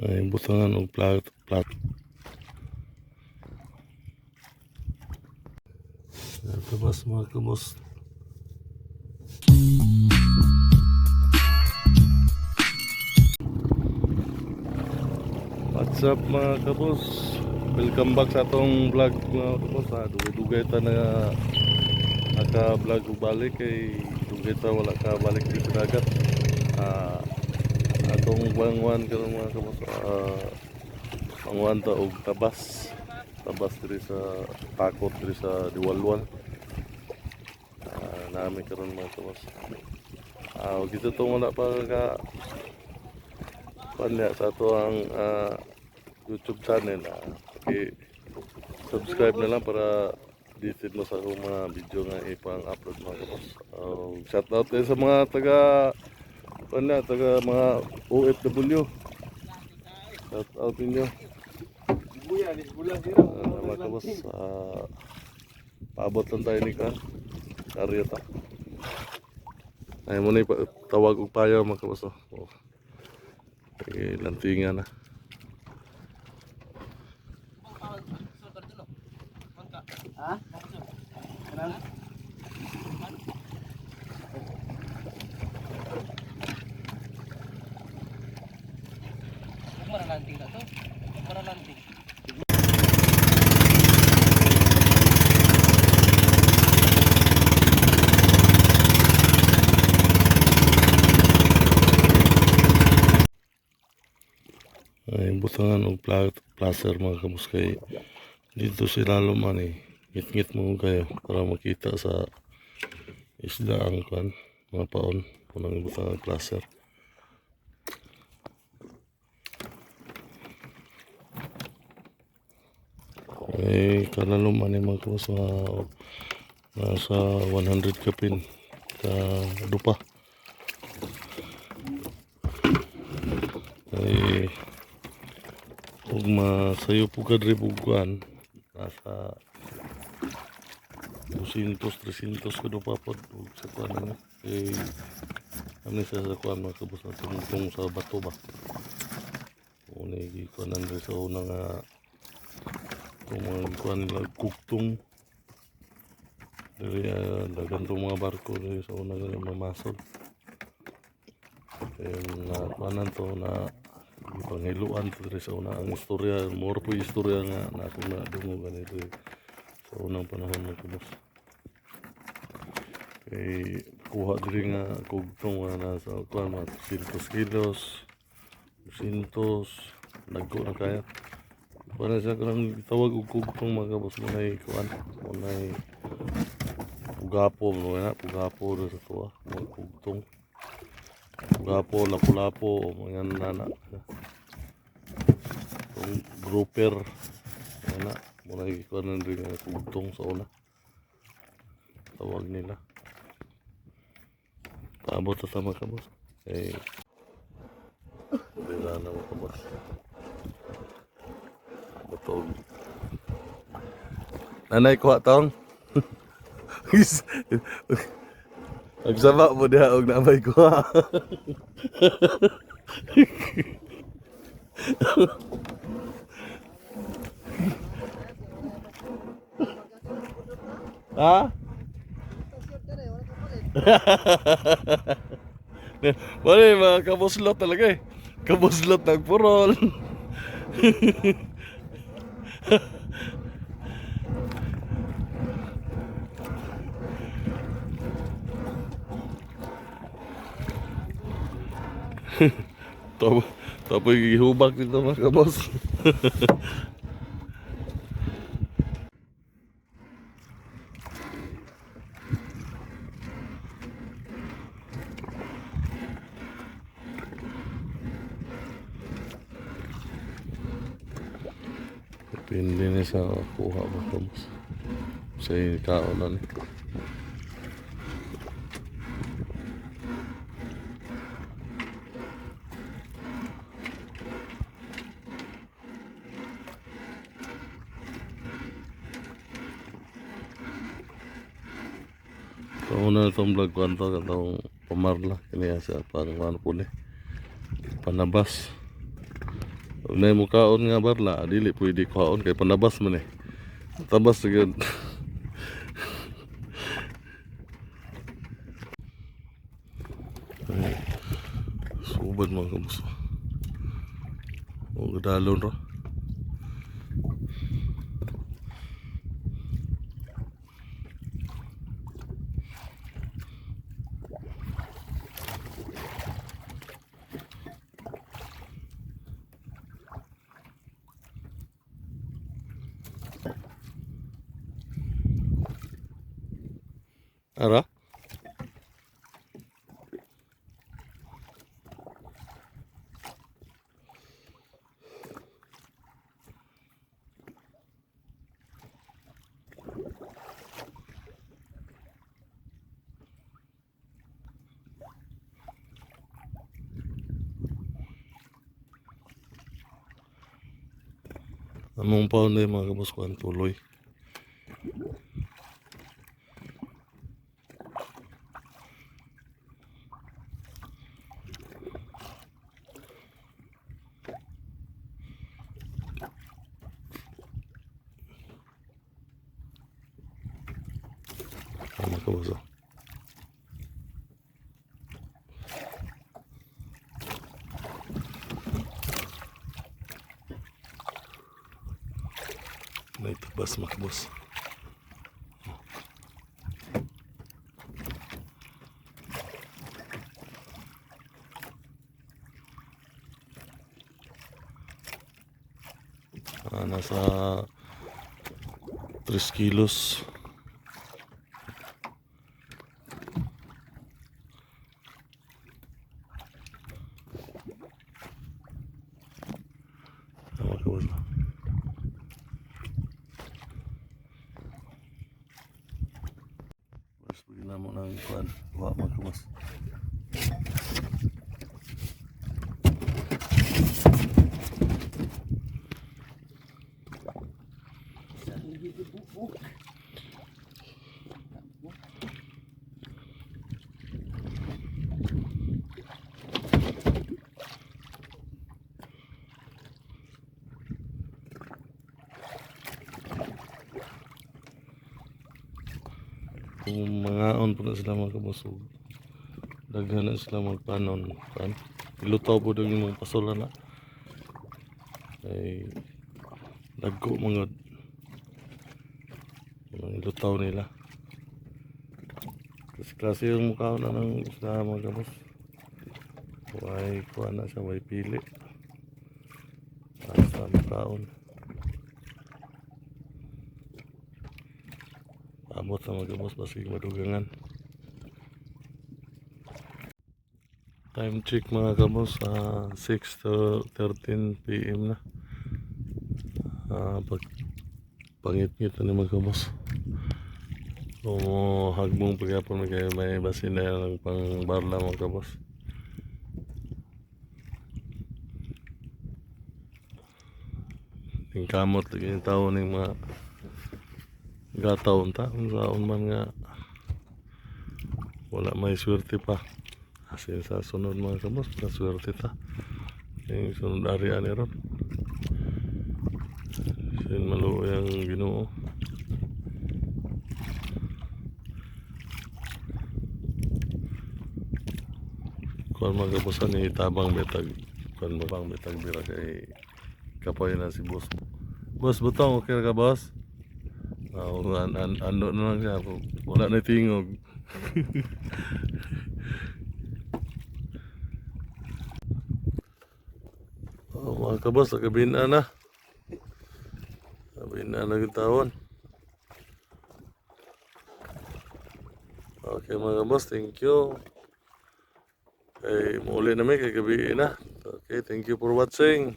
Ay, butangan og plat. plat. Mga kabos, mga kabos. What's up mga kabos? Welcome back sa atong vlog mga kabos. Ha, dugay-dugay ta na naka-vlog og balik kay dugay ta wala ka balik dito dagat. Ah, atong bangwan karon mga kabos. Ah, bangwan ta og tabas. Tabas diri sa takot diri sa Diwalwal. Ah, nami karon mga kabos. Ah, og dito tong wala pa ka panya sa ato ang ah, YouTube channel. ah. okay, subscribe na lang para disid mo sa akong mga video nga ipang-upload mga kapos. Uh, shout out sa mga taga panya, taga mga OFW. Shout out ninyo. Uh, mga kapos, ah, paabot lang tayo ni ka. Karya ta. Ay mo tawag og payaw mga kapos. oh. Oh. Okay, lantingan na. Ay butangan og pla- placer mga kabus kay dito sila luman eh. Ngit-ngit mo kayo para makita sa isda ang kan mga paon. Punang butangan placer. Eh kana luman eh mga kabus mga nasa 100 kapin ka dupa ay ug masayo po ka diri buguan nasa 200 300 kuno pa pod ug sa kuan na eh kami sa sa kuan mga kabus na tungtong sa bato ba? Una gi kuan andre sa una nga itong mga kuan nila kuktong diri uh, dagan tong mga barko diri sa una nga mamasod kaya na kuanan to na panghiluan to diri sa una. Ang istorya more po istorya nga na ako na dungo ganito eh, sa unang panahon ng kubos kay kuha diri nga kugtong nga nasa kuan mga 200 kilos 200 nagko na kaya. Para sa kanang tawag og kugtong mga kabos mo na kuan mo na pugapo mo na pugapo sa tuwa mga kugtong Gapo, lapu-lapo, mga nana. Itong grouper. Nana. Muna ikuha na rin ang kugtong sa una. Tawag nila. Paabot sa sama ka boss. Eh. Bila na mo ka boss. Batog. Nanay kuha tong. Nagsama mo diha og namay ko ha. Wala mga kabuslot talaga eh. Kabuslot ng purol. Tapos, tapos ihubak dito mga kabos. Depende na sa kuha mga kabos. Sa kaon na ni. Una na itong vlog ko ito, itong pamarla, kiniya sa pang po ni, panabas. Pag na mo kaon nga barla, dili pwede kaon kay panabas man eh. Tabas. Ay, Subad mga kamuso. O gadalon ra. Among paon na yung mga kabuskuhan tuloy. Mga kabuso. May tabas mga kabus. Ah, nasa 3 kilos. Mga kabus. Mas bigyan mo ng kuan, wa mga kabus. Kung mga on po na sila mga. Daghan na sila magpanon. Kan? Ilutaw po daw yung mga pasola na. Ay dagko mga mga ilutaw nila. Kasi klase yung mukha na ng isla mga kabus. Way kuha na siya, way pili. Basta mukhaon. Abot sa mga kabus, basig madugangan. Time check mga kabos, ah 6 to 13 PM na. Ah pag pangit-ngit na mga kabos. So, hagbong pagyapon may may basin na lang pang barla mga kabos. Yung kamot lagi yung tao ng mga gataon ta kung saan man nga wala may swerte pa. Kasi sa sunod mga kabos, na swerte ta. Yung sunod area ni Ron. Sin maluo yung ginoo. Kuan mga kabosan ni tabang betag. Kuan mo bang betag bira kay kapoy na si boss. Boss butong okay ka boss? Oh, an, an, ano na lang siya. Wala na tingog. Oh, mga kabos, nakabina na. Nakabina na yung tawon. Okay mga kabos, thank you. Okay, muli namin kay gabi na. Okay, thank you for watching.